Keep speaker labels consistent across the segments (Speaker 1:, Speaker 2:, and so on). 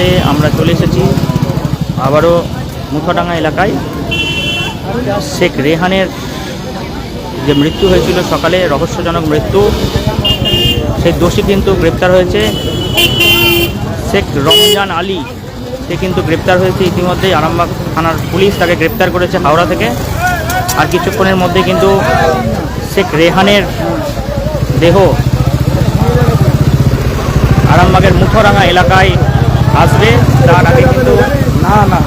Speaker 1: মুহূর্তে আমরা চলে এসেছি আবারও মুথাডাঙ্গা এলাকায়। শেখ রেহানের যে মৃত্যু হয়েছিল সকালে, রহস্যজনক মৃত্যু। সেই দোষী কিন্তু গ্রেপ্তার হয়েছে। শেখ রমজান আলী, সে কিন্তু গ্রেপ্তার হয়েছে ইতিমধ্যেই আরামবাগ থানার পুলিশ তাকে গ্রেপ্তার করেছে হাওড়া থেকে। আর কিছুক্ষণের মধ্যে কিন্তু শেখ রেহানের দেহ আরামবাগের মুথরাঙ্গা এলাকায় আসবে, তার আগে কিন্তু না না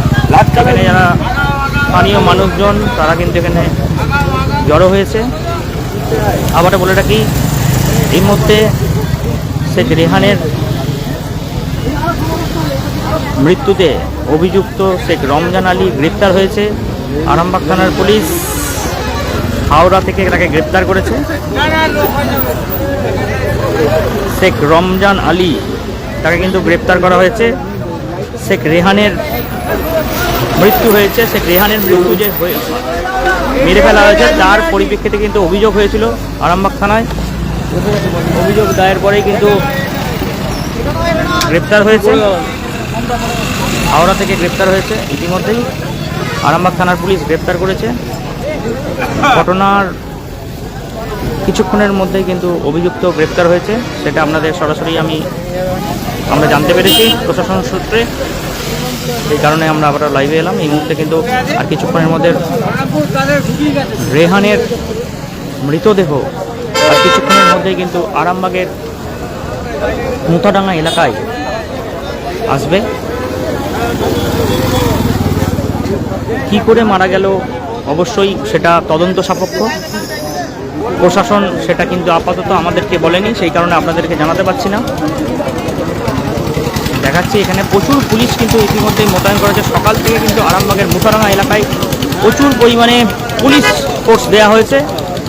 Speaker 1: এখানে যারা স্থানীয় মানুষজন, তারা কিন্তু এখানে জড়ো হয়েছে। আবার বলে রাখি, এই মুহূর্তে শেখ রেহানের মৃত্যুতে অভিযুক্ত শেখ রমজান আলী গ্রেপ্তার হয়েছে। আরামবাগ থানার পুলিশ হাওড়া থেকে তাকে গ্রেপ্তার করেছে। শেখ রমজান আলী তাকে কিন্তু গ্রেপ্তার করা হয়েছে। শেখ রেহানের মৃত্যু হয়েছে। শেখ রেহানের মৃত্যু যে মেরে ফেলা হয়েছে, তার পরিপ্রেক্ষিতে কিন্তু অভিযোগ হয়েছিল আরামবাগ থানায়। অভিযোগ দায়ের পরেই কিন্তু গ্রেপ্তার হয়েছে। হাওড়া থেকে গ্রেপ্তার হয়েছে। ইতিমধ্যেই আরামবাগ থানার পুলিশ গ্রেপ্তার করেছে। ঘটনার কিছুক্ষণের মধ্যেই কিন্তু অভিযুক্ত গ্রেপ্তার হয়েছে, সেটা আপনাদের সরাসরি আমি, আমরা জানতে পেরেছি প্রশাসন সূত্রে। এই কারণে আমরা আবার লাইভে এলাম। এই মুহূর্তে কিন্তু আর কিছুক্ষণের মধ্যে রেহানের মৃতদেহ আর কিছুক্ষণের মধ্যেই কিন্তু আরামবাগের মুথাডাঙ্গা এলাকায় আসবে। কি করে মারা গেল? অবশ্যই সেটা তদন্ত সাপেক্ষ। প্রশাসন সেটা কিন্তু আপাতত আমাদেরকে বলেনি, সেই কারণে আপনাদেরকে জানাতে পারছি না। দেখাচ্ছি এখানে প্রচুর পুলিশ কিন্তু ইতিমধ্যেই মোতায়েন করেছে। সকাল থেকে কিন্তু আরামবাগের মুথারাঙ্গা এলাকায় প্রচুর পরিমাণে পুলিশ ফোর্স দেওয়া হয়েছে।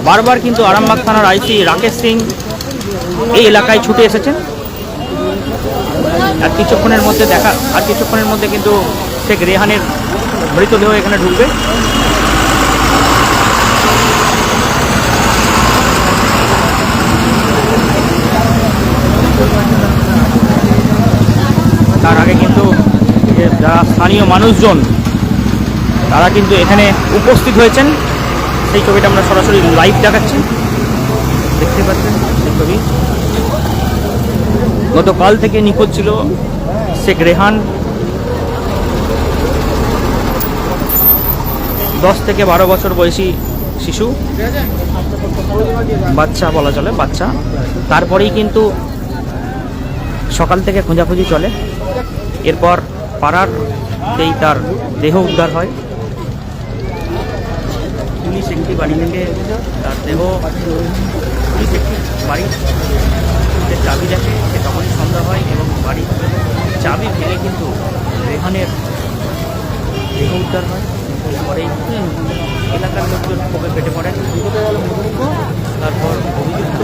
Speaker 1: বারবার কিন্তু আরামবাগ থানার আইসি রাকেশ সিং এই এলাকায় ছুটে এসেছেন। আর কিছুক্ষণের মধ্যে দেখা, আর কিছুক্ষণের মধ্যে কিন্তু শেখ রেহানের মৃতদেহ এখানে ঢুকবে। তার আগে কিন্তু যারা স্থানীয় মানুষজন, তারা কিন্তু এখানে উপস্থিত হয়েছেন। সেই ছবিটা আমরা সরাসরি লাইভ দেখাচ্ছি। দেখতে পাচ্ছেন সেই ছবি। গতকাল থেকে নিখোঁজ ছিল শেখ রেহান। দশ থেকে বারো বছর বয়সী শিশু। বাচ্চা বলা চলে, বাচ্চা। তারপরেই কিন্তু সকাল থেকে খোঁজাখুঁজি চলে। এরপর পাড়ার তেই তার দেহ উদ্ধার হয়। পুলিশ একটি বাড়ি থেকে তার দেহ পুলিশ একটি বাড়ি যে চাবি দেখে, সে তখনই সন্ধ্যা হয় এবং বাড়ি চাবি ভেঙে কিন্তু রেহানের দেহ উদ্ধার হয়। এরপরেই এলাকার লোকজন ক্ষোভে পেটে পড়েন তারপর অভিযুক্ত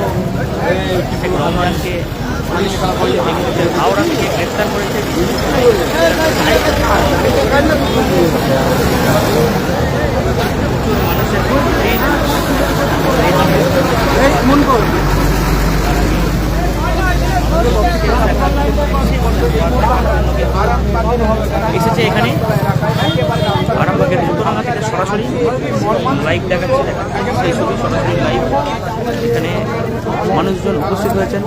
Speaker 1: হাওড়া থেকে গ্রেপ্তার করেছে। এসেছে এখানে। লাইভ দেখাচ্ছে সেই ছবি সরাসরি লাইভ এখানে মানুষজন উপস্থিত হয়েছেন।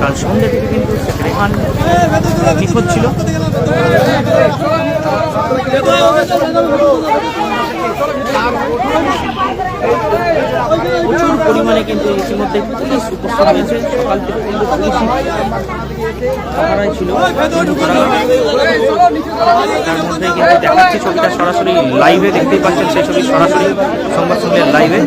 Speaker 1: কাল সন্ধ্যে থেকে কিন্তু রেহান নিখোঁজ ছিল। প্রচুর পরিমাণে কিন্তু ইতিমধ্যে পুলিশ উপস্থিত হয়েছে। সকাল থেকে কিন্তু পুলিশ পাহারায় ছিল। তার মধ্যে কিন্তু দেখাচ্ছি ছবিটা সরাসরি লাইভে দেখতেই পাচ্ছেন সেই ছবি সরাসরি সংবাদ সঙ্গের লাইভে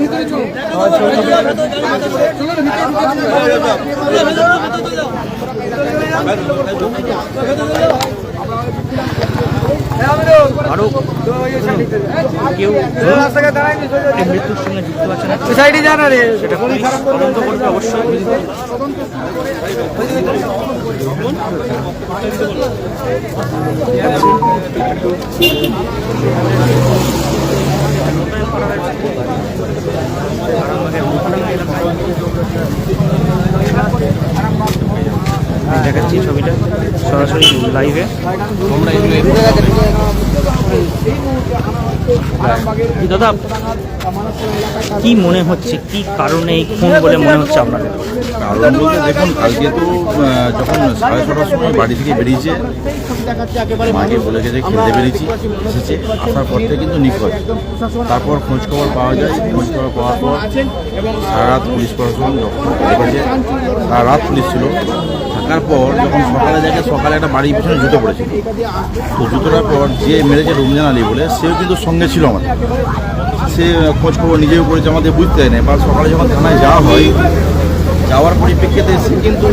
Speaker 1: আরও কেউ মৃত্যুর সঙ্গে যুক্ত আছে না
Speaker 2: সাইডে জানা রে
Speaker 1: সেটা পুলিশ তদন্ত করবে অবশ্যই। মোতায়েন করা হয়েছে আরামবাগের মোহনা এলাকায় দেখাচ্ছি ছবিটা সরাসরি লাইভে দাদা, কি মনে হচ্ছে? কি কারণে এই খুন বলে মনে হচ্ছে আপনাদের?
Speaker 2: কারণ বলতে দেখুন, কালকে তো যখন সাড়ে ছটার সময় বাড়ি থেকে বেরিয়েছে, মাকে বলে গেছে খেলতে বেরিয়েছি এসেছে, আসার পর থেকে কিন্তু নিখোঁজ। তারপর খোঁজখবর পাওয়া যায় খোঁজ খবর পাওয়ার পর সারা রাত পুলিশ প্রশাসন যখন সারা রাত পুলিশ ছিল। থাকার পর যখন সকালে দেখে সকালে একটা বাড়ির পিছনে জুতো পড়েছিল, তো জুতোটার পর যে মেরেছে রমজান আলী বলে, সেও কিন্তু সঙ্গে ছিল আমাদের। সে খোঁজ খবর নিজেও করেছে, আমাদের বুঝতে দেয় না বা সকালে যখন থানায় যাওয়া হয়, যাওয়ার পরিপ্রেক্ষিতে সে কিন্তু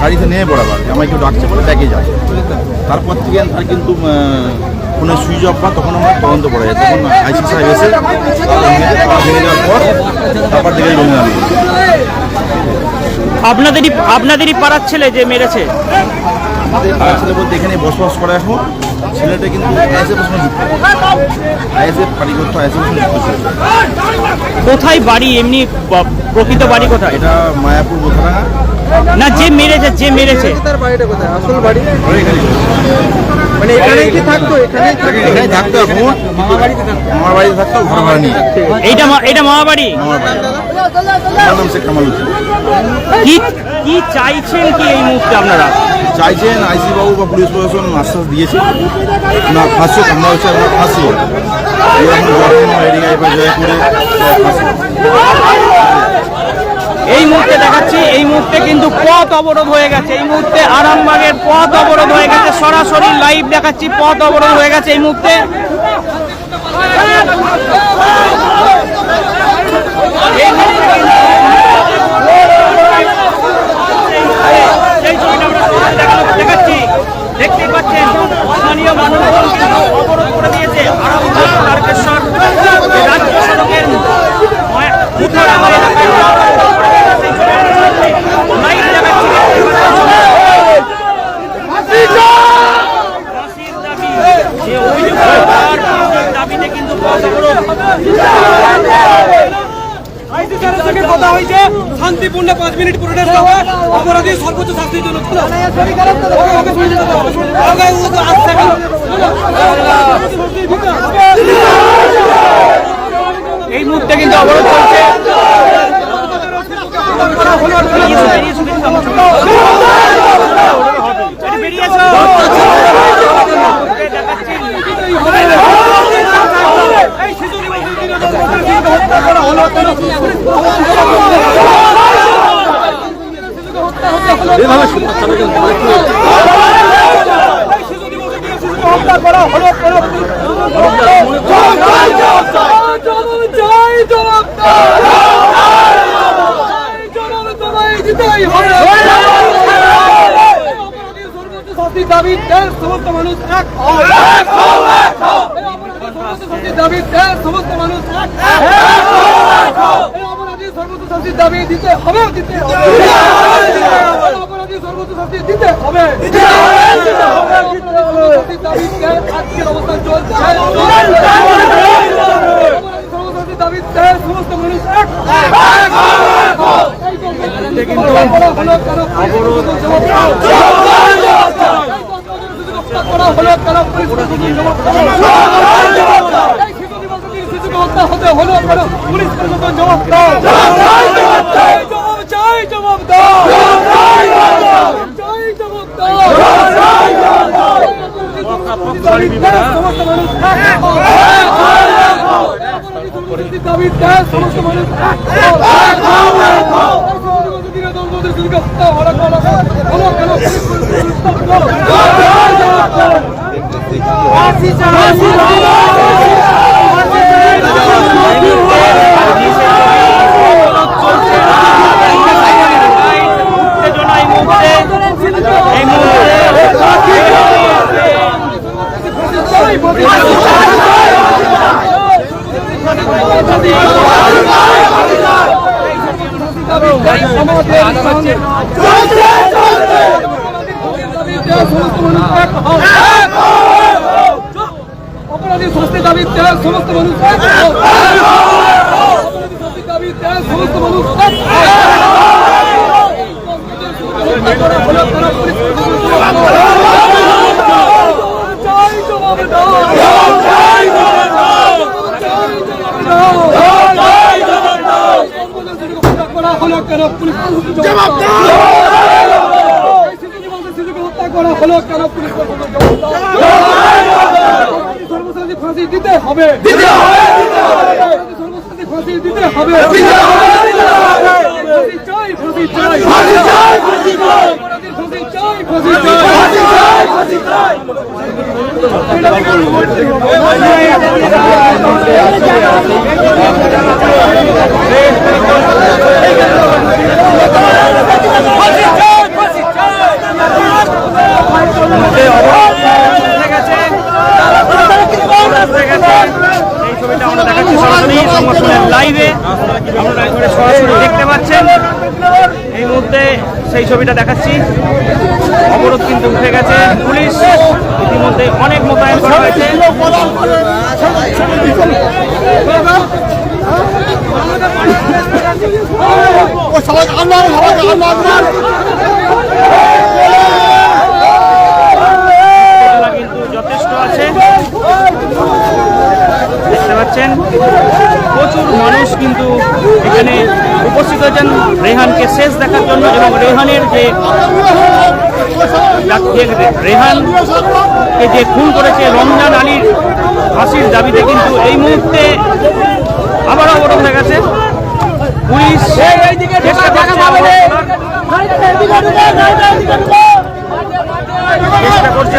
Speaker 2: গাড়িতে নেমে পড়াবার। আমায় কেউ ডাকছে বলে ব্যাগে যায়। তারপর থেকে আর কিন্তু ফোনে সুইচ অফ বা তখন আমরা তদন্ত পড়ে যায় তখন আইসি সাহেব এসে ভেঙে যাওয়ার পর তারপর থেকে রমজান আলী।
Speaker 1: আপনাদেরই আপনাদেরই পাড়ার ছেলে যে মেরেছে?
Speaker 2: আমাদের পাড়ার ছেলে বলতে এখানে বসবাস করে এখন। ছেলেটা কিন্তু আইএসএফ সঙ্গে যুক্ত। আইএসএফ পার্টি করতো আইএসএফ সঙ্গে যুক্ত ছিল
Speaker 1: কোথায় বাড়ি? এমনি প্রকৃত বাড়ি কোথায়?
Speaker 2: এটা মায়াপুর বোথারাঙা
Speaker 1: না যে মেরেছে যে মেরেছে।
Speaker 3: তার বাড়িটা কোথায়? আসল বাড়ি। মানে এখানেই কি থাকতো? এখানেই থাকতো?
Speaker 2: এখানে থাকতো এখন। আমার বাড়িতে থাকতো ঘর ভাড়া নিয়ে।
Speaker 1: এইটা মা- এটা মামা বাড়ি
Speaker 2: আমার বাড়ি। আমার নাম শেখ কামাল
Speaker 1: কি কি চাইছেন কি এই মুহূর্তে আপনারা?
Speaker 2: চাইছেন আইসি বাবু বা পুলিশ প্রশাসন আশ্বাস দিয়েছে। না ফাঁসি আমরা হচ্ছে আমরা ফাঁসি। এই এখন যখন এরিয়ায় বা জয়পুরে ফাঁসি।
Speaker 1: এই মুহূর্তে দেখাচ্ছি, এই মুহূর্তে কিন্তু পথ অবরোধ হয়ে গেছে। এই মুহূর্তে আরামবাগের পথ অবরোধ হয়ে গেছে। সরাসরি লাইভ দেখাচ্ছি, পথ অবরোধ হয়ে গেছে এই মুহূর্তে এই মুহূর্তে সেই ছবিটা আমরা তোমাদের দেখানো- দেখাচ্ছি দেখতেই পাচ্ছেন স্থানীয় মানুষজন কিন্তু অবরোধ করে দিয়েছে আরামবাগ তারকেশ্বর রাজ্য সড়কের ময়া- মুঠারামার এলাকায় সেই ছবিটা দেখাচ্ছি। লাইভ দেখাচ্ছি ফাঁসির দাবি যে অভিযুক্ত তার ফাঁসির দাবিতে কিন্তু পথ অবরোধ
Speaker 3: আইসি স্যারের সঙ্গে কথা হয়েছে শান্তিপূর্ণ পাঁচ মিনিট প্রোটেস্ট হবে অপরাধী সর্বোচ্চ শাস্তির জন্য চলো। ওকে, ওকে, শুনে যেতে হবে। ওকে, ও তো আসছে কেন?
Speaker 1: এই মুহূর্তে কিন্তু অবরোধ চলছে বেরিয়ে এসো, বেরিয়ে এসো, বেরিয়ে এসো, আমার সঙ্গে। আরে বেরিয়ে এসো। দেখাচ্ছি।
Speaker 3: এই শিশুটি বলছে, হত্যা করা হলো? জয় সমস্ত মানুষ এক হও। অপরাধীর সর্বোচ্চ শাস্তির দাবিতে সমস্ত মানুষ। এই সর্বোচ্চ শাস্তির দাবি দিতে হবে দিতে হবে। এই সর্বোচ্চ শাস্তি দিতে হবে। আজকের অবস্থান চলছে সমস্ত মানুষ কিন্তু অবরোধ দিবসে কি শিশুকে হত্যা হতে হলো পুলিশ প্রশাসন জবাব দাও জবাব চাই জবাব দাও চাই জবাব দাও সমস্ত মানুষ শাস্তি দাবিতে সমস্ত মানুষ এক হও। শাস্তি দাবিতে সমস্ত মানুষ এক হও।
Speaker 4: হত্যা করা হলো কেন পুলিশ চাই জবাব দাও চাই জবাব দাও চাই জবাব দাও হত্যা করা হলো কেন পুলিশ জবাব দাও শিশুকে বলতে শিশুকে হত্যা করা হলো কেন পুলিশ জবাব দাও সর্বসাধারণ ফাঁসি দিতে হবে দিতে হবে সর্বসাধারণ ফাঁসি দিতে হবে দিতে হবে ফাঁসি চাই ফাঁসি চাই ফাঁসি চাই ফাঁসি চাই ফাঁসি চাই ফাঁসি চাই ফাঁসি চাই
Speaker 1: মধ্যে অবরোধ উঠে গেছে অবরোধ উঠে গেছে এই ছবিটা আমরা দেখাচ্ছি সরাসরি সংগঠনের লাইভে আপনারা এখানে সরাসরি দেখতে পাচ্ছেন এই মুহূর্তে সেই ছবিটা দেখাচ্ছি। অবরোধ কিন্তু উঠে গেছে। পুলিশ ইতিমধ্যে অনেক মোতায়েন করা হয়েছে। কিন্তু যথেষ্ট আছে। দেখতে পাচ্ছেন, প্রচুর মানুষ কিন্তু এখানে উপস্থিত হয়েছেন রেহানকে শেষ দেখার জন্য এবং রেহানের যে রেহানকে যে খুন করেছে রমজান আলীর ফাঁসির দাবিতে কিন্তু এই মুহূর্তে আবারও অবরোধ হয়ে গেছে। পুলিশ চেষ্টা করছে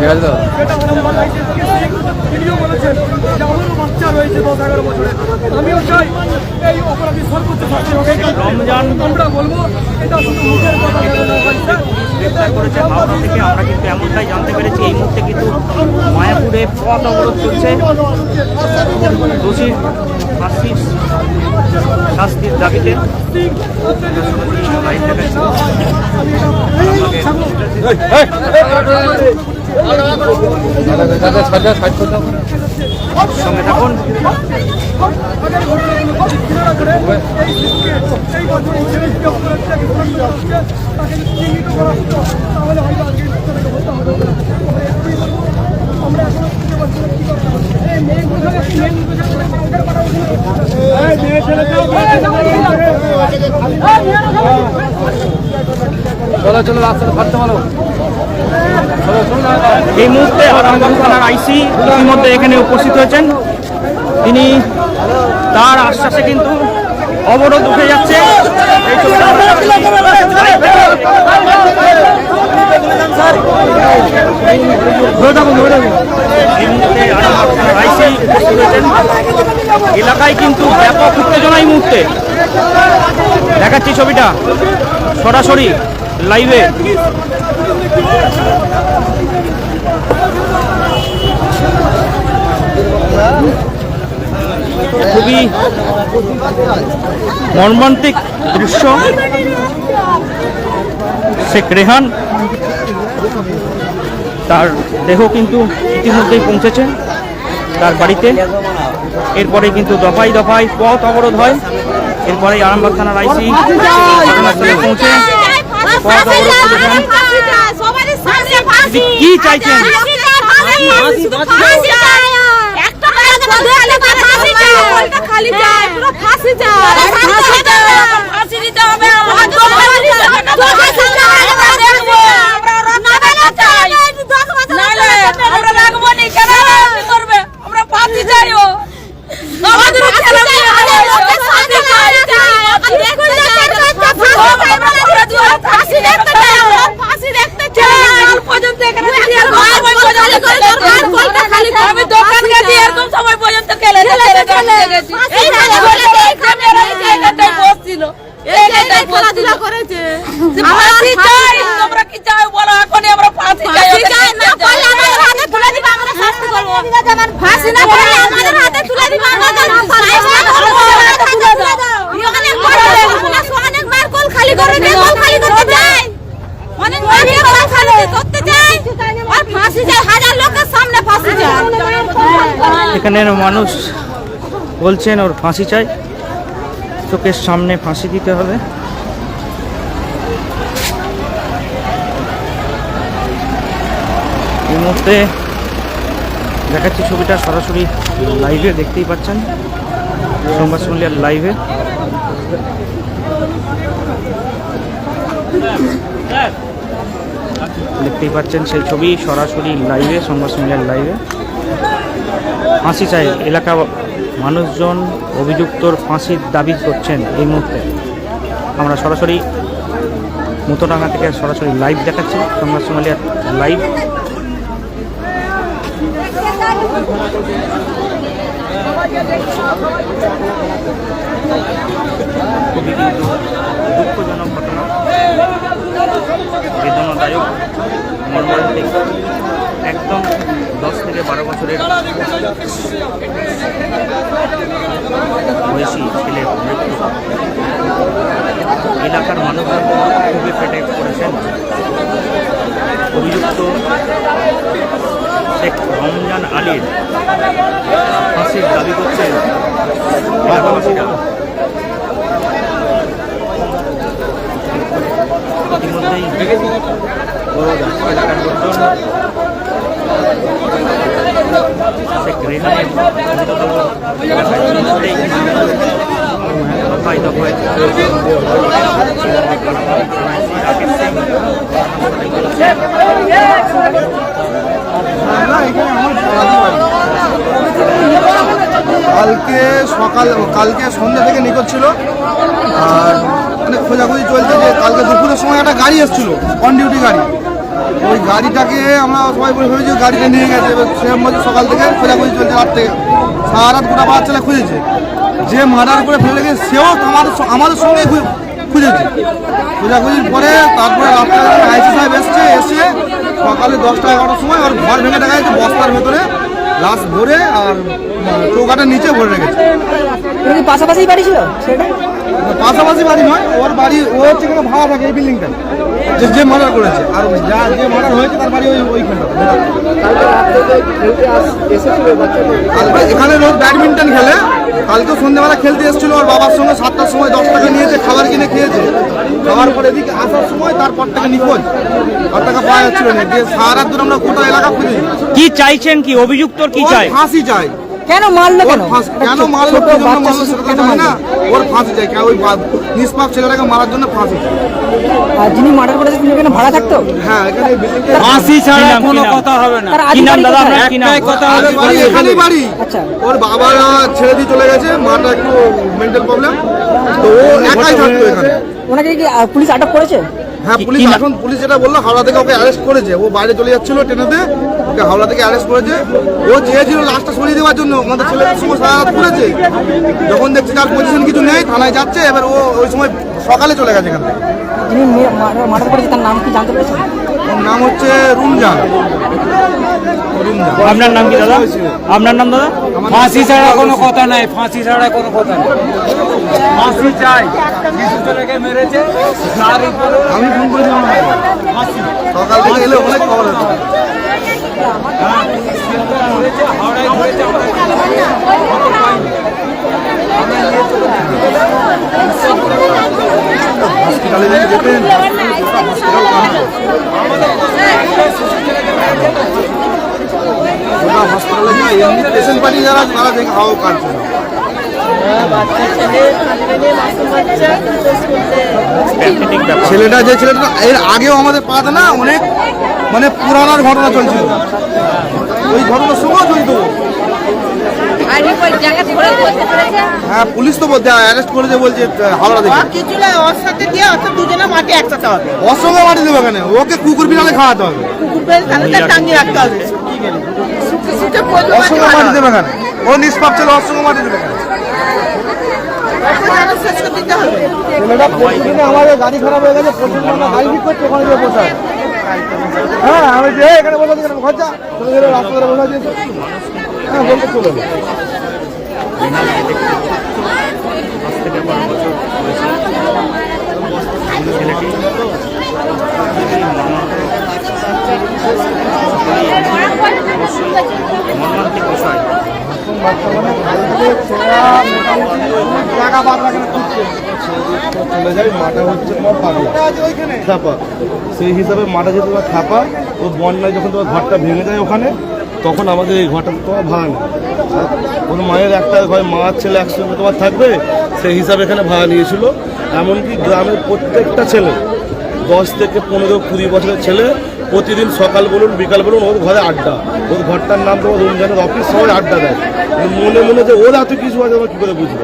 Speaker 1: চেষ্টা করছে পুলিশ
Speaker 4: তিনিও বলেছেন যে আমারও বাচ্চা রয়েছে দশ এগারো বছরের আমিও চাই এই অপরাধী সর্বোচ্চ শাস্তি হোক
Speaker 1: রমজান
Speaker 4: আমরা বলব এটা শুধু মুখের কথা বলে না ভাই, স্যার।
Speaker 1: গ্রেপ্তার করেছে হাওড়া থেকে আমরা কিন্তু এমনটাই জানতে পেরেছি এই মুহূর্তে কিন্তু মায়াপুরে পথ অবরোধ চলছে দোষীর ফাঁসির শাস্তির দাবিতে লাইভ দেখাচ্ছি। সঙ্গে থাকুন
Speaker 4: আগের ঘটনাগুলো ঘৃণা
Speaker 5: চলো চলো, রাস্তাটা ফাটতে পারো
Speaker 1: এই মুহূর্তে আরামবাগ থানার আইসি ইতিমধ্যে এখানে উপস্থিত হয়েছেন। তিনি তার আশ্বাসে কিন্তু অবরোধ উঠে যাচ্ছে এই ছবিটা আমরা এলাকায় কিন্তু ব্যাপক উত্তেজনা এই মুহূর্তে। দেখাচ্ছি ছবিটা। সরাসরি লাইভে খুবই মর্মান্তিক দৃশ্য। শেখ রেহান তার দেহ কিন্তু ইতিমধ্যেই পৌঁছেছে তার বাড়িতে। এরপরে কিন্তু দফায় দফায় পথ অবরোধ হয়। এরপরে আরামবাগ থানার আইসি ঘটনাস্থলে পৌঁছে। পথ অবরোধ কি চাইছেন?
Speaker 6: আমাদের ছেলে মেয়ে হারায়ো আমাদের আমি দোকান গেছি এরকম পর্যন্ত খেলে গেছি এই জায়গাটাই বসছিল এই জায়গায় খেলাধুলা করেছে।
Speaker 1: এখানের মানুষ বলছেন ওর ফাঁসি চাই। চোখের সামনে ফাঁসি দিতে হবে। এই মুহূর্তে দেখাচ্ছি ছবিটা সরাসরি লাইভে দেখতেই পাচ্ছেন। সোমবার সন্ধ্যার লাইভে দেখতেই পাচ্ছেন সেই ছবি সরাসরি লাইভে সোমবার সন্ধ্যার লাইভে ফাঁসি চাই। এলাকা মানুষজন অভিযুক্তর ফাঁসির দাবি করছেন এই মুহূর্তে। আমরা সরাসরি মুতোডাঙ্গা থেকে সরাসরি লাইভ দেখাচ্ছি। সংবাদ সোমালিয়ার লাইভ দুঃখজনক ঘটনা। বেদনাদায়ক মর্মান্তিক একদম দশ থেকে বারো বছরের বয়সী ছেলে মৃত্যু। এলাকার মানুষজন খুবই ফেটে পড়েছেন। অভিযুক্ত শেখ রমজান আলীর ফাঁসির দাবি করছেন ইতিমধ্যেই এলাকার লোকজন দফায়
Speaker 7: কালকে সকাল, কালকে সন্ধ্যা থেকে নিখোঁজ ছিল। আর মানে খোঁজাখুঁজি চলছে যে কালকে দুপুরের সময় একটা গাড়ি এসেছিল অন ডিউটি গাড়ি। ওই গাড়িটাকে আমরা সবাই বলে ভেবেছি গাড়িটা নিয়ে গেছে। এবার সেরকম বলছে সকাল থেকে খোঁজাখুঁজি চলছে রাত থেকে। সারা রাত গোটা বাচ্চারা খুঁজেছে। যে মার্ডার করে ফেলে গেছে সেও আমাদের আমাদের সঙ্গে খুঁজেছে। খোঁজাখুঁজির পরে তারপরে রাস্তায় আইসি সাহেব এসছে এসে সকালে দশটা এগারোটার সময় ওর ঘর ভেঙে দেখা যাচ্ছে বস্তার ভেতরে লাশ ভরে আর চৌকাটার নিচে ভরে রেখেছে।
Speaker 8: পাশাপাশি বাড়ি ছিল?
Speaker 7: পাশাপাশি বাড়ি নয় ওর বাড়ি ও হচ্ছে ভাড়া থাকে এই বিল্ডিংটা যে যে মার্ডার করেছে। আর যা যে মার্ডার হয়েছে তার বাড়ি ওই ওইখানটা এখানে রোজ ব্যাডমিন্টন খেলে। কালকে সন্ধ্যেবেলা খেলতে এসেছিল ওর বাবার সঙ্গে সাতটার সময় দশ টাকা নিয়েছে খাবার কিনে খেয়েছে। খাওয়ার পর এদিকে আসার সময় তারপর থেকে নিখোঁজ। আর টাকা পাওয়া যাচ্ছিল না। দিয়ে সারা ধরে আমরা গোটা এলাকা খুঁজি।
Speaker 1: কি চাইছেন কি? অভিযুক্তর কি চাই
Speaker 7: ফাঁসি চাই
Speaker 8: কেন মারলো কেন?
Speaker 7: কেন মারলো? কি জন্য
Speaker 8: বাচ্চা
Speaker 7: মারলো সেটা তো
Speaker 8: কেন
Speaker 7: জানি না। ওর ফাঁসি কেন ওই নিষ্পাপ ছেলেটাকে মারার জন্য ফাঁসি
Speaker 8: আর যিনি মার্ডার করেছে তিনি এখানে ভাড়া থাকতো?
Speaker 7: হ্যাঁ এখানে
Speaker 9: ফাঁসি ছাড়া কোনো কথা হবে না।
Speaker 1: কি নাম দাদা আপনার কি নাম?
Speaker 9: কথা
Speaker 7: আগে বাড়ি এখানেই বাড়ি।
Speaker 8: আচ্ছা।
Speaker 7: ওর বাবা ছেড়ে দিয়ে চলে গেছে মাটা একটু মেন্টাল প্রবলেম তো ও একাই থাকতো এখানে।
Speaker 8: ওনাকে কি পুলিশ আটক করেছে?
Speaker 7: হ্যাঁ পুলিশ এখন পুলিশ যেটা বলল হাওড়া থেকে ওকে অ্যারেস্ট করেছে। ও বাইরে চলে যাচ্ছিল ট্রেনেতে। ওকে হাওড়া থেকে অ্যারেস্ট করেছে। ও চেয়েছিল লাস্টটা সরিয়ে দেওয়ার জন্য। আমাদের ছেলে সময় সারা রাত করেছে যখন দেখছি তার পজিশন কিছু নেই থানায় যাচ্ছে এবার ও ওই সময় সকালে চলে গেছে এখান থেকে।
Speaker 8: যিনি মার্ডার করেছে তার নাম কি জানতে পেরেছেন?
Speaker 7: ওর নাম হচ্ছে রুমজান। রুমজান।
Speaker 1: আপনার নাম কি দাদা? আপনার নাম দাদা?
Speaker 9: ফাঁসি ছাড়া কোনো কথা নাই ফাঁসি ছাড়া কোনো কথা নাই। ফাঁসি চাই। শিশু ছেলেকে মেরেছে তার উপরে
Speaker 7: আমি ফোন করেছিলাম সকাল থেকে এলে অনেক খবর হতো হসপিটালে যদি যেতেন গোটা হসপিটালে যাই এমনি পেশেন্ট পার্টি যারা তারা দেখে কাটছে না ছেলেটা যে ছেলেটা এর আগেও আমাদের পাত না অনেক মানে পুরানার ঘটনা চলছিল। ওই ঘটনার সঙ্গেও
Speaker 6: ধরে বসে পড়েছে
Speaker 7: হ্যাঁ পুলিশ তো বলছে অ্যারেস্ট করেছে বলছে হাওড়া থেকে।
Speaker 10: কিছু না ওর সাথে দিয়ে অর্থাৎ দুজনে মাটি একসাথে হবে।
Speaker 7: ওর সঙ্গে মাটি দেবে কেন ওকে কুকুর বিড়ালে খাওয়াতে হবে।
Speaker 3: উঠবে তাহলে তার রাখতে হবে। সুখে পড়ল
Speaker 9: মাটি দেবে কেন ও নিষ্পাপ ছিল অসংখ্য মাটি দেবে কেন ছেলেটা আমাদের গাড়ি খারাপ হয়ে গেছে প্রচুর গাড়ি ঠিক করছি ওখানে হ্যাঁ আমি যে "এই, এখানে বসা খরচা রাস্তা ধরে বসা দিয়েছে হ্যাঁ বলতে চলে
Speaker 1: মর্মান্তিক মর্মান্তিক বিষয়
Speaker 9: চলে যায় মাটা হচ্ছে তোমার খাপা সেই হিসাবে মাটা যে তোমার খাপা ও বন্যায় যখন তোমার ঘরটা ভেঙে যায় ওখানে, তখন আমাদের এই ঘরটা তোমার ভাড়া নেয় কোনো মায়ের একটা ঘরে মা ছেলে একসঙ্গে তোমার থাকবে, সেই হিসাবে এখানে ভাড়া নিয়েছিল। এমনকি গ্রামের প্রত্যেকটা ছেলে, দশ থেকে পনেরো কুড়ি বছরের ছেলে প্রতিদিন সকাল বলুন বিকাল বলুন ওর ঘরে আড্ডা। ওর ঘরটার নাম তোমার রমজানের অফিস সবাই আড্ডা দেয়। কিন্তু মনে মনে যে ওর এত কিছু আছে আমরা কী করে বুঝব?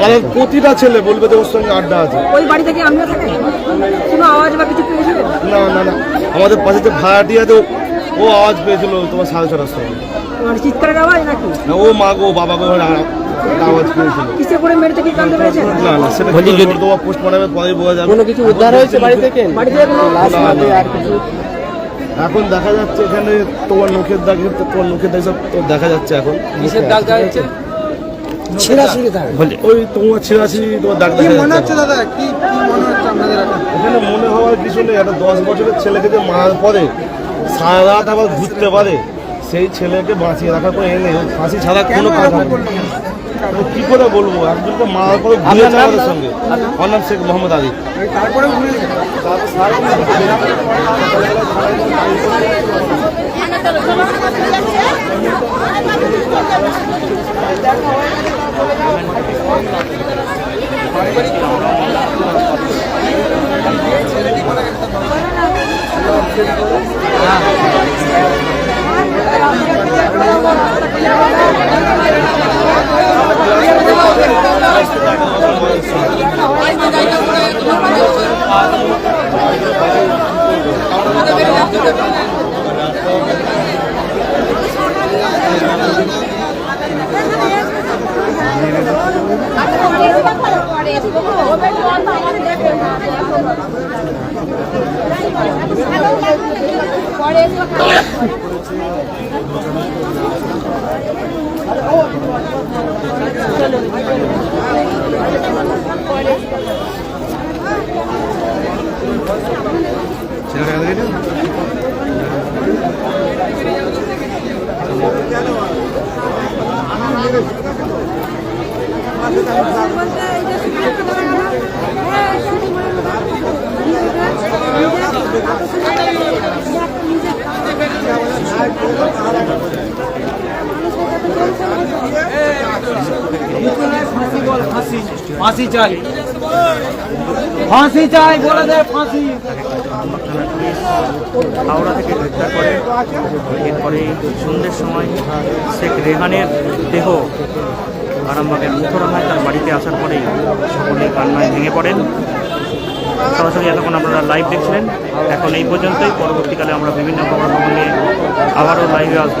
Speaker 9: কারণ প্রতিটা ছেলে বলবে যে ওর সঙ্গে আড্ডা আছে।
Speaker 8: ওই বাড়ি থেকে আমিও থাকি? কোনো আওয়াজ বা কিছু
Speaker 9: না না না। আমাদের পাশে যে ভাড়াটি আছে ও- আওয়াজ পেয়েছিল তোমার সাড়ে ছটার সময়।
Speaker 8: মানে চিৎকারের আওয়াজ নাকি?
Speaker 9: না ও মা গো বাবা গো আওয়াজ পেয়েছিল।
Speaker 8: কিসে করে কি পেরেছেন
Speaker 9: না না সেটা
Speaker 1: যদি-
Speaker 9: তোমার পরে বোঝা যাবে।
Speaker 8: কোনো কিছু উদ্ধার হয়েছে বাড়ি থেকে? বাড়ি থেকে লাশ
Speaker 9: না, না।
Speaker 8: আর কিছু?
Speaker 9: এখন দেখা যাচ্ছে এখানে তোমার নখের দাগ তোমার নখের দাগ সব তো দেখা যাচ্ছে এখন।
Speaker 7: কিসের যাচ্ছে?
Speaker 9: ওই তোমার তোমার দাগ দেখা যাচ্ছে।
Speaker 11: দাদা? কি কি মনে হচ্ছে আপনাদের এখানে?
Speaker 9: মনে হওয়ার কিছু নেই একটা দশ বছরের ছেলেকে যে মারার পরে সারা রাত আবার ঘুরতে পারে সেই ছেলেকে বাঁচিয়ে রাখার পরে এনে ফাঁসি ছাড়া কোনো কাজ হবে কি করে বলব? একজনকে মারার পরে ঘুরেছে আমাদের সঙ্গে। আমার নাম শেখ মোহাম্মদ আলী।
Speaker 11: তারপরে উঠে
Speaker 7: Ya, ফাঁসি চাই। ফাঁসি চাই, বলে ফাঁসি।
Speaker 1: হাওড়া থেকে গ্রেপ্তার করে এরপরে সন্ধ্যের সময় শেখ রেহানের দেহ আরামবাগের মুখরানায় তার বাড়িতে আসার পরেই সকলে কান্নায় ভেঙে পড়েন। সরাসরি এতক্ষণ আপনারা লাইভ দেখছিলেন। এখন এই পর্যন্তই। পরবর্তীকালে আমরা বিভিন্ন খবর খবর নিয়ে আবারও লাইভে আসব।